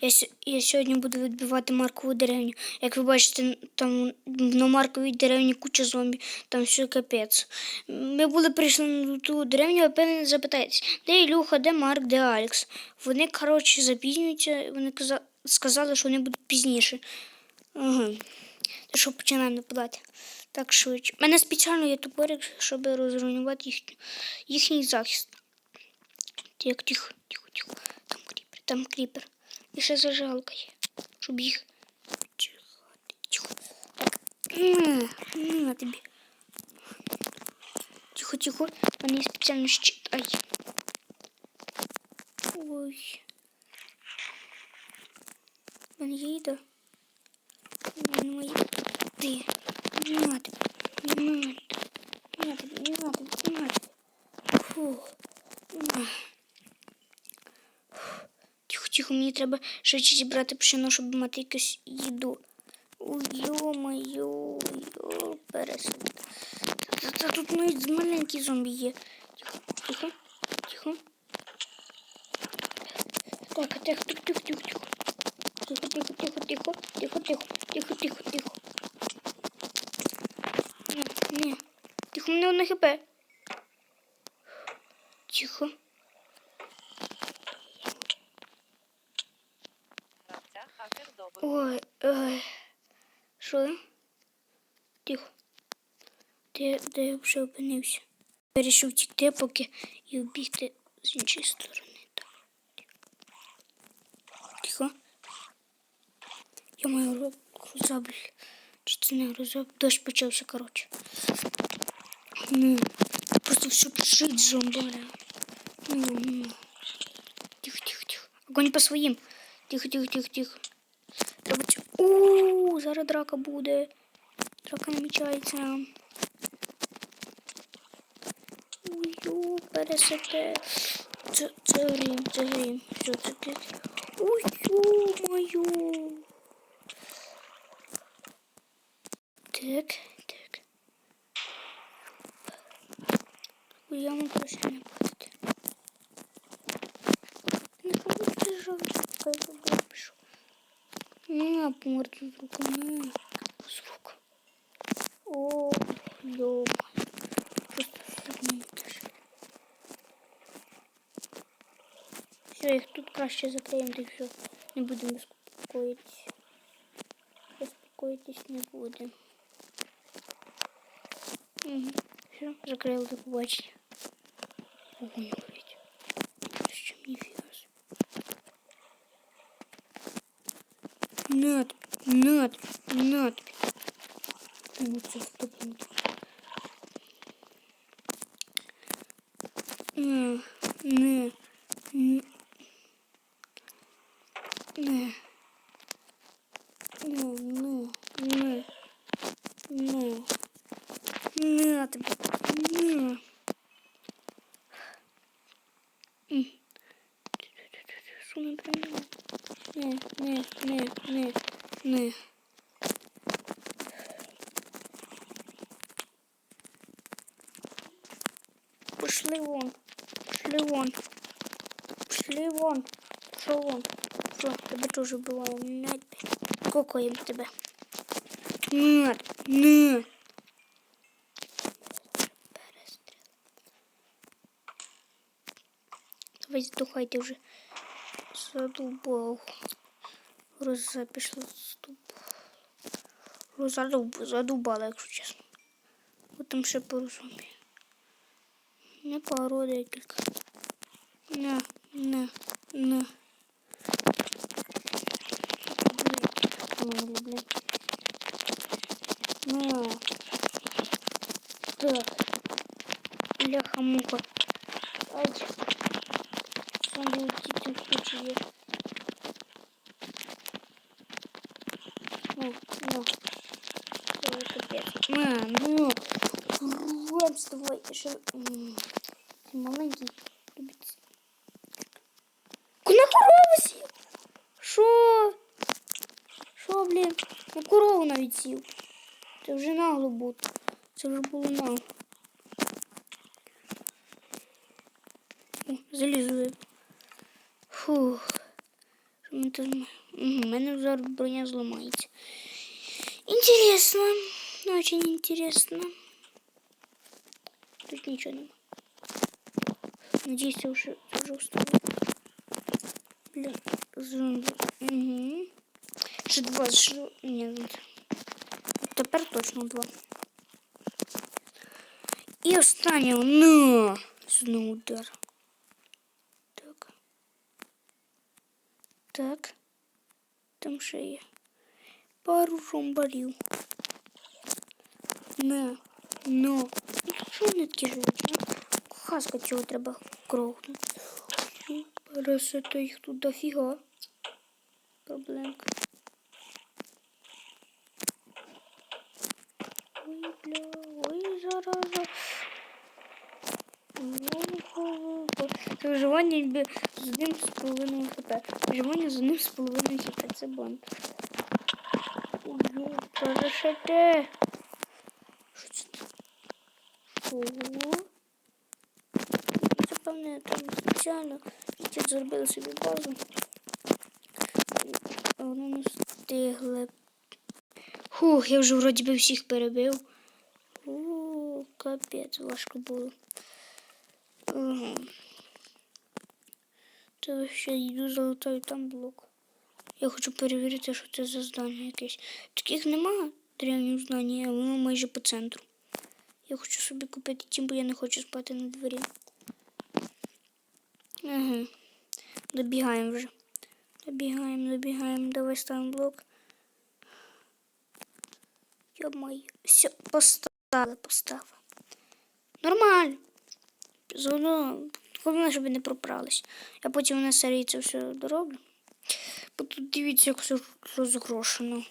Я, я сьогодні буду відбивати Маркову деревню. Як ви бачите, там на Марковій деревні куча зомбі, там все капець. Ми були прийшли на ту деревню, ви певно де Ілюха, де Марк, де Алекс. Вони, коротше, запізнюються, вони каза- сказали, що вони будуть пізніше. Ага. Та що починаємо нападати. Так швидше. У мене спеціально є тупорик, щоб розруйнувати їхню, їхній захист. Тихо, тихо, тихо, тихо. Там кріпер, там кріпер. І ще зажалка є, щоб їх. На, тобі. Тихо, тихо. Мене спеціально щит. Ай. Ой. Мене є їда. У мене Ти. Не надо. Не надо. Не надо, не надо, не надо. Фух. Тихо, мені треба швидше зібрати пшено, щоб мати якусь їду. Ой, йо-моє, йо, пересуд. Та, тут навіть маленькі зомбі є. Тихо, тихо, тихо. Так, тихо, тихо, тихо, тихо, тихо. Тихо, тихо, тихо, тихо, тихо, тихо, тихо, тихо, тихо. Ні, ні. Тихо, мене одне хп. Тихо. Ой, ой. Що? Тихо. Де, де я вже опинився? Вирішив втікти, поки і вбігти з іншої сторони. Так. Тихо. Я маю гроза, блін. Чи це не гроза? Дощ почався, коротше. Ну, просто все пишить зомбаря. Ну, ну. Тихо, тихо, тихо. Огонь по своїм. Тихо, тихо, тихо, тихо. У, зараз драка буде. Драка намічається. Ой, ю, пересете. Це, це грім, це грім. Що це таке? Ой, ю-мою. Так, так. Я можу ще. Не морду с руками. С рук. О, ёб. Все, их тут краще заклеим, да и все. Не будем беспокоить. Беспокойтесь не будем. Угу. Все, закрыл, до побачення. Ну, це стопнути. Не, не, не. Не. Ну, ну, не. Ну. Не, тобі. Не. Що ми прийняли? Не, не, не, не, не. Пошли вон. Пошли вон. Пошли вон. Пошел вон. Що, тебе теж бувало. Нет. Кокаємо тебе. Нет, не. Перестріл. Давай здухайте вже. Задубав. Роза пішла. Задуб, задубала, якщо чесно. От там ще пару Не para oraya girdik. Ne ne ne. Ну, так, бляха-муха. Ай, сам будет в случае. М, маленький. Любить. На корову сів. Що? Що, блін? На корову навіть сів. Це вже нагло було. Це вже було нагло. О. Фух. Що в мене зараз броня зламається. Інтересно. Очень інтересно. Тут нічого нема. Надіюсь, це вже, це вже вставлю. Блін, зомбі. Угу. Ще два, ще... Ні, ну, тепер точно два. І останнє, ну, знову удар. Так. Так. Там ще є. Пару ромбарів. На. Ну. Ну, такі живуть? а? Хаска цього треба крохнути. Это їх тут дофіга. Проблемка. Ой, бля, ой, зараза. Виживання з одним з половиною хп. Виживання з одним з половиною хп. Це банд. Ой, перешите. Що це? Ого. Це певне там спеціально. Ті зробили собі базу. А Вони не встигли. Хух, я вже вроді би всіх перебив. О, капець, важко було. Ага. Це ще йду залутаю там блок. Я хочу перевірити, що це за здання якесь. Таких нема древніх здань, а воно майже по центру. Я хочу собі купити тім, бо я не хочу спати на дворі. Ага. Добігаємо вже. Добігаємо, добігаємо. Давай ставимо блок. Йо-моє. Все, поставили, поставили. Нормально. Заодно, головне, щоб не пропрались. Я потім на серії це все дороблю. Бо тут дивіться, як все розгрошено.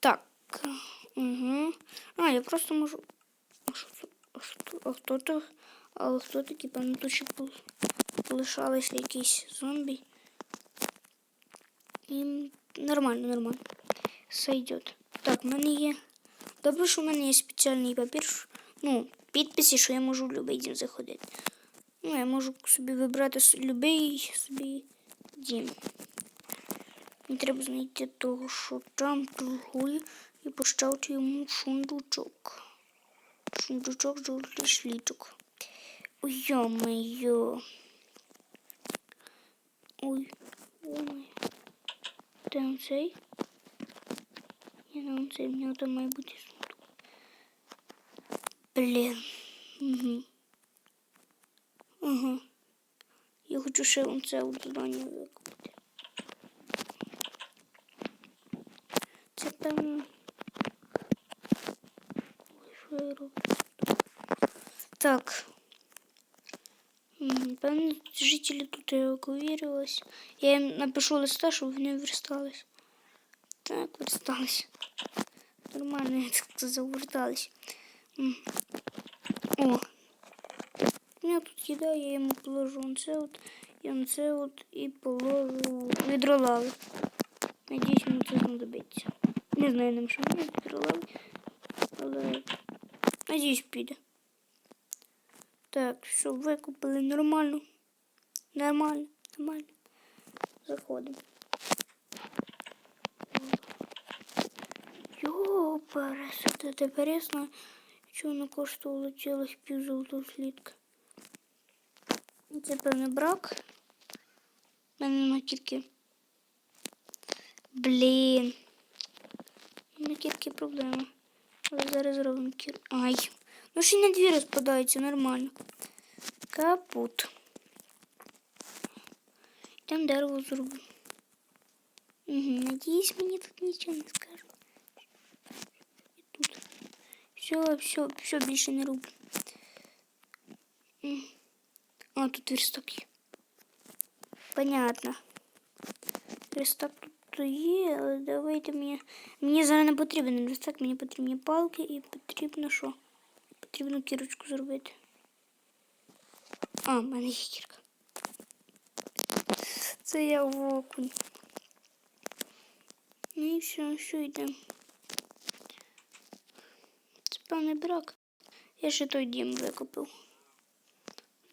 Так. Угу. А, я просто можу. А що? А що- А хто то? А хто такі, певно, тут ще пол- полишалися якісь зомбі. І нормально, нормально. Сойдет. Так, в мене є. Добре, що в мене є спеціальний папір. Ну, підписи, що я можу в будь-який дім заходити. Ну, я можу собі вибрати любий собі дім. Мені треба знайти того, що там торгує, і поставити йому шундучок. Шундучок жовтий шлічок. Ой, ё-моё. Ой, ой. Там цей? Ні, ну цей в нього там має бути сундук. Блін. Угу. Ага. Я хочу ще вон це от задання викупити. Це певно. Ой, що я роблю? Так. Певно, жителі тут евакуювалися. Я їм напишу листа, щоб вони верстались. Так, верстались. Нормально, я так завертались. М. О. У мене тут їда, я йому положу он це от, і це от, і положу відро лави. Надіюсь, мені це знадобиться. Не знаю, нам що мені відро лави, але надіюсь, піде. Так, що викупили нормально. Нормально, нормально. Заходимо. Йо, пересити, тепер ясно, що воно коштувало цілих пів золотого слідка. Це певний брак. У мене нема тільки. Блін. У мене тільки проблема. Але зараз зробимо кір. Ай. Ну ще й на дві розпадаються нормально. Капут. Там дерево зроблю. Угу, надіюсь, мені тут нічого не скажуть. І тут. Все, все, все, більше не роблю. М. А, тут верстак є. Понятно. Верстак тут є, але давайте мені. Мені зараз не потрібен верстак, мені потрібні палки і потрібно що? Потрібно кірочку зробити. А, в мене є кірка. Це я в окунь. Ну і все, що йде. Це певний брак. Я ще той дім викупив.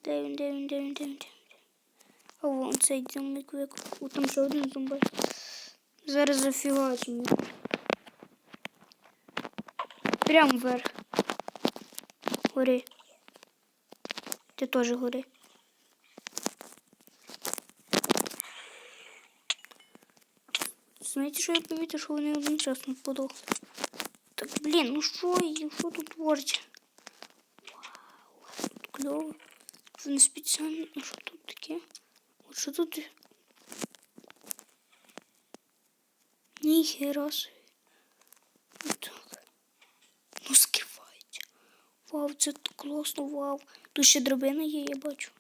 Де він, де він, де він, де він, де він? А вон цей зомбик викупив. О, там ще один зомбак. Зараз зафігачимо. Прямо вверх. Гори. Ти теж гори. Знаєте, що я помітив, що вони одночасно подохли. Так, блін, ну що, що тут творче? Вау, тут кльово. Це не спеціально. Ну що тут таке? От що тут? Ніхера собі. Вау, це класно, вау. Тут ще драбина є, я бачу.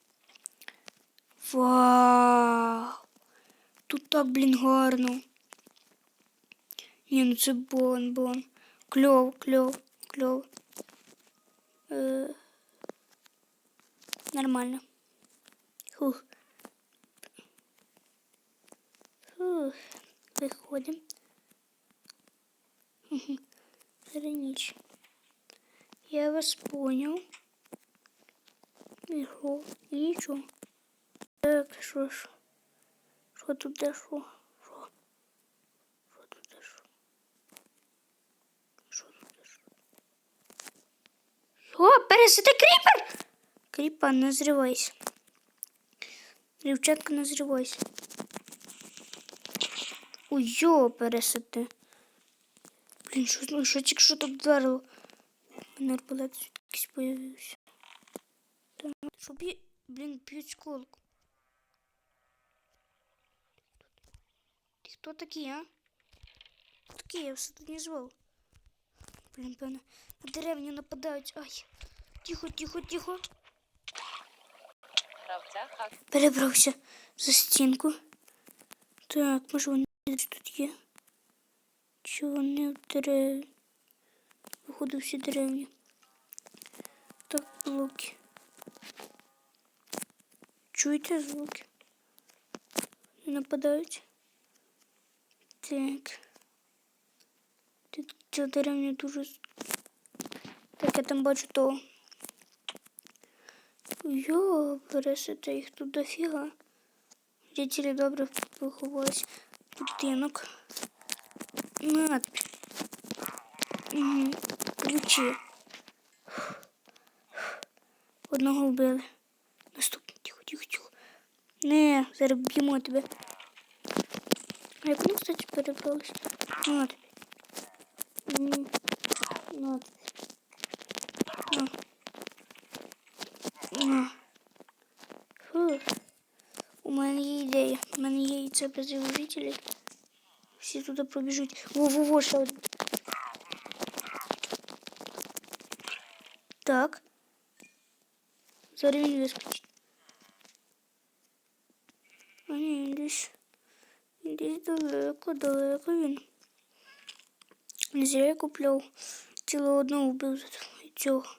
Вау. Тут так, блін, гарно. Ні, ну це бон, бон. Кльово, кльово, кльово. Е, нормально. Фух. Фух. Виходимо. Зараз ніч. Я вас понял. І що? І. Так, що ж? Що тут що? Що? Що тут що? Що тут де що? Що? Пересити кріпер! Кріпа, не зривайся. Дівчатка, не зривайся. Ой, йо, пересити. Блін, що, ну, що тільки що тут вдарило? Мене арбалет якийсь появився. Та, Щоб блін, п'ють сколку. Ти хто такий, а? Хто такий? Я все тут не звав. Блін, певно, на деревню нападають. Ай. Тихо, тихо, тихо. Перебрався за стінку. Так, може вони тут є. Чи вони в деревні? Виходу всі деревні. Так, блоки. Чуєте звуки? Нападають. Так. Ця деревня дуже. Так, я там бачу того. Йо, пересити їх тут дофіга. Жителі добре поховались. Будинок. Надпись. Ключі. Одного вбили. Наступний. Тихо, тихо, тихо. Не, зараз тебе. А як вони, кстати, перебрались? На тобі. М, На тобі. На. Фух. У мене є ідея. У мене є яйце без жителів. Всі туди пробіжуть. Во-во-во, ще. Так. Зараз він вискочить. А ні, він десь. він Десь далеко, далеко він. Не зря я купляв. Цілого одного вбив за цього.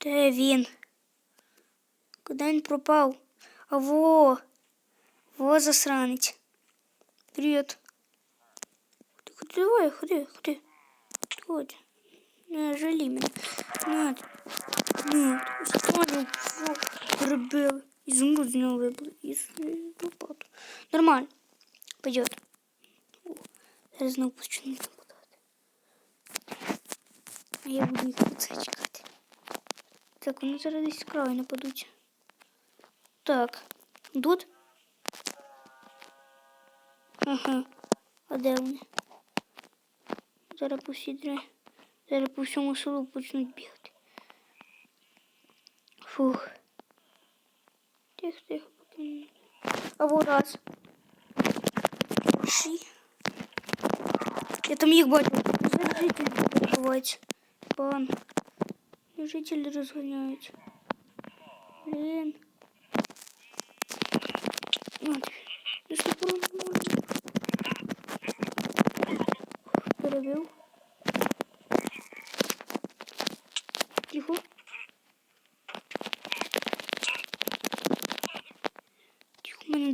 Де він? Куди він пропав? А во! Во засранець. Привіт. Ходи, ходи, давай, ходи, ходи. Ходи. Не жалі мене. На, на, сходу, все, перебили. Ізумруд з нього вибили. І з лопату. Нормально. Пойдет. О, зараз знову почну нападати. А я буду їх чекати. Так, вони зараз десь краю нападуть. Так, тут? Ага. А де вони? Зараз по всій дре- Зараз по всьому селу почнуть бігати. Фух. Тихо, тихо, поки не. Або раз. Ші. Я там їх бачу. Зараз жителі перебуваються. Пан. Жителі розганяють. Блін.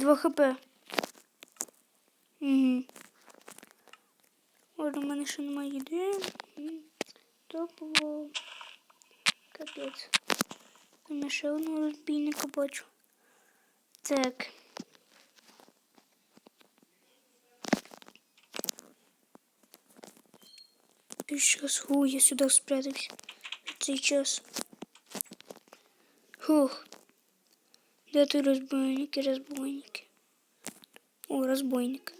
2 хп. Угу. Ладно, у мене ще немає їди. Топово. Капець. Там ще одного розбійника бачу. Так. Сейчас, о, я сюди спрятався. В цей час. Фух. Де ти розбойники, розбойники? О, розбойник.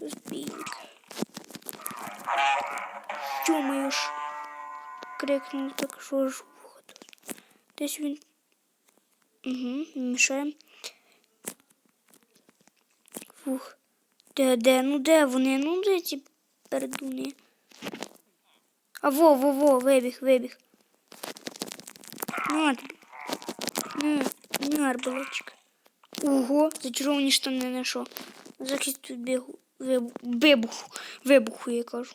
Розбійник. Чумаєш? Крикнув так, що ж тут. Десь він. Угу, мішає. Фух. Де, де? Ну де вони? Ну де ці пердуни? А во, во, во, вибіг, вибіг. На тобі. На, на, арбалетчик. Ого, зачаровані штани не що. Захист від бігу. Вибу- Вибуху. Я кажу.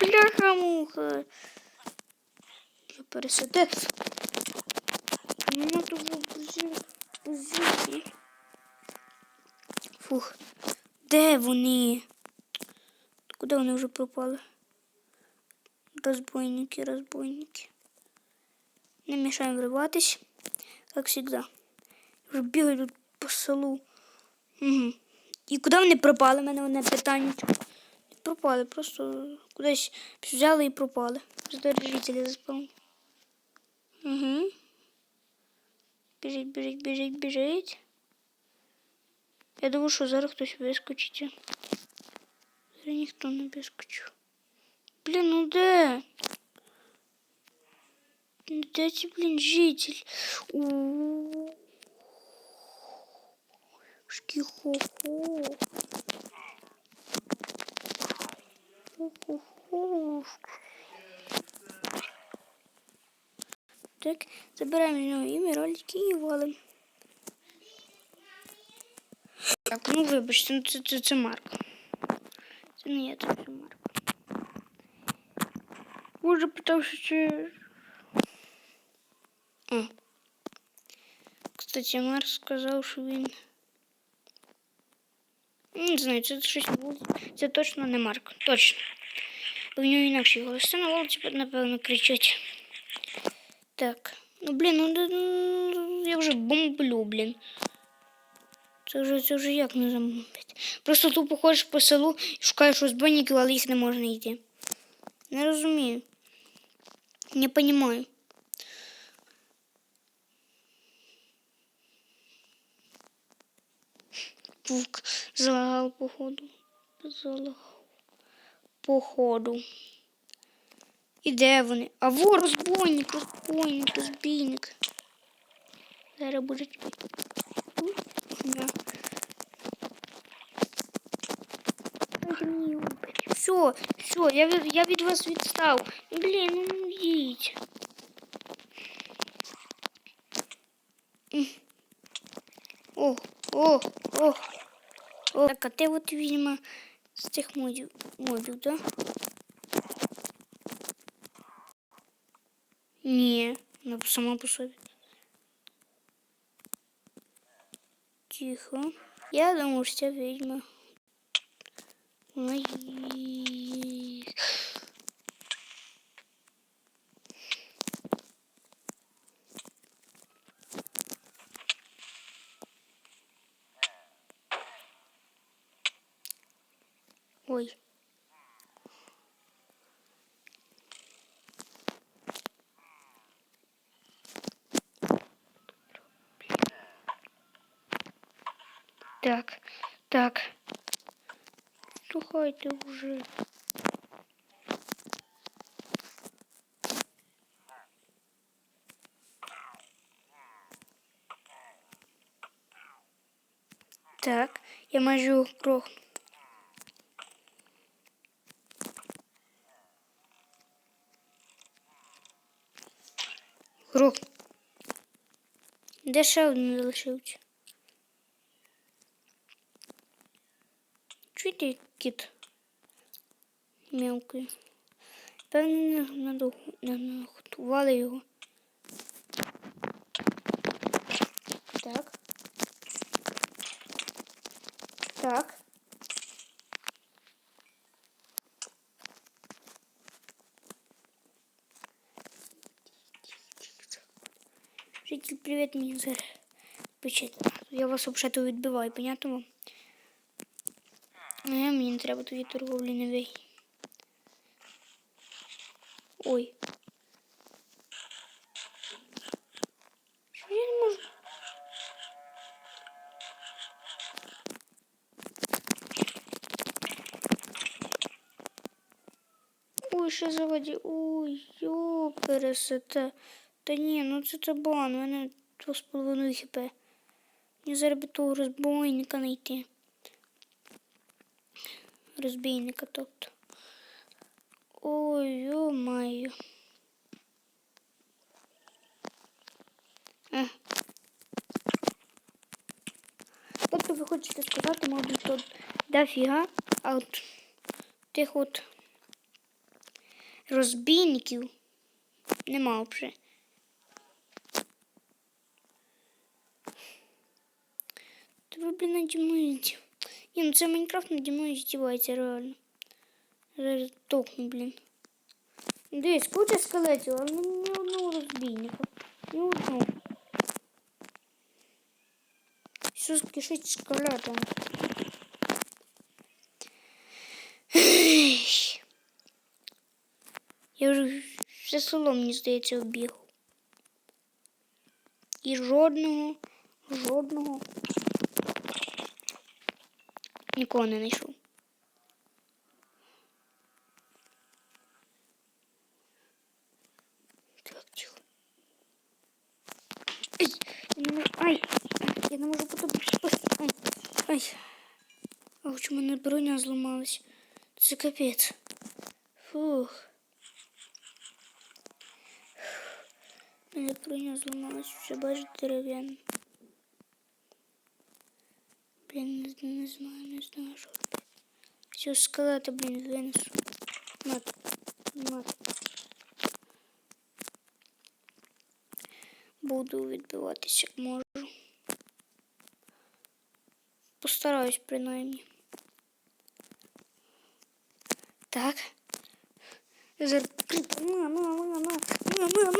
Бляха-муха. Я пересаде. Ну, то позиції. Фух. Де вони? Куди вони вже пропали? Розбойники, розбойники. Не мешаем врыватись, как всегда. Вже бігаю тут по селу. Угу. І куди вони пропали? Мене одне питання. Пропали, просто кудись взяли і пропали. Задержителі заспали. Угу. Біжить, біжить, біжить, біжить. Я думаю, що зараз хтось вискочить. Зараз ніхто не вискочив. Блін, ну де? Де ці, блін, житель? Шкіхо-хо. Хо-хо-хо. Так, забираємо з нього ім'я, ролики і валим. Так, ну вибачте, ну це, Марк. Це не Марк. Може питався, чи... Кстати, Марк сказав, що він... Не знаю, це щось було. Це точно не Марк. Точно. В нього інакші голоси на вулиці, напевно, кричать. Так. Ну, блін, ну, ну я вже бомблю, блін. Це вже, це вже як не замовити. Просто тупо ходиш по селу шукаєш розбойників, але їх не можна йти. Не розумію. Не понимаю. Пук залагал походу. Залагав. Походу. І де вони? А во розбойник, розбойник, розбійник. Зараз буде. Все, все, я, від- я від вас відстав. Блін, ну ну їдь. М. О, о, о, о. Так, а ти от, видимо, з цих модів, модів, да? Ні, вона сама по собі. Тихо. Я думаю, що це відьма. Слухайте вже. Так, я майже його прохну. Грох. Де ще? Чуєте, кіт? Мелкий. Певно, наготували його. Так. Так. Житель, привіт мені зараз. Я вас взагалі відбиваю, понятно вам? А мені не треба тоді торговлі новий. Ой. Що я не можу? Ой, що заводі. Ой, йо, пересете. Та ні, ну це табан, у мене 2,5 хп. Мені зараз би того розбойника знайти. Розбійника, тобто. Ой, йо-маю. Е. Тобто ви хочете сказати, мабуть, тут дофіга, а от тих от розбійників нема вже. Та ви, блін, наді мною зді- Ні, ну це Майнкрафт наді мною здівається реально. Зараз токну, блін. Дивись, куча скелетів, але ні одного розбійника. Ні одного. Що кишить скелетом? Ех. Я вже все село, мені здається, оббігав. І жодного, жодного нікого не знайшов. Так, тихо. Ай, я не можу. Ай, я не можу потім. Ай, ай. А чому мене броня зламалась? Це капець. Фух. Мене броня зламалась, все бачиш дерев'яна. Блін, не, знаю, не знаю, що робити. Все, скелета, блін. Мат, мат. Буду відбиватися, як можу. Постараюсь, принаймні. Так. Я зараз... На, на, на, на, на, на,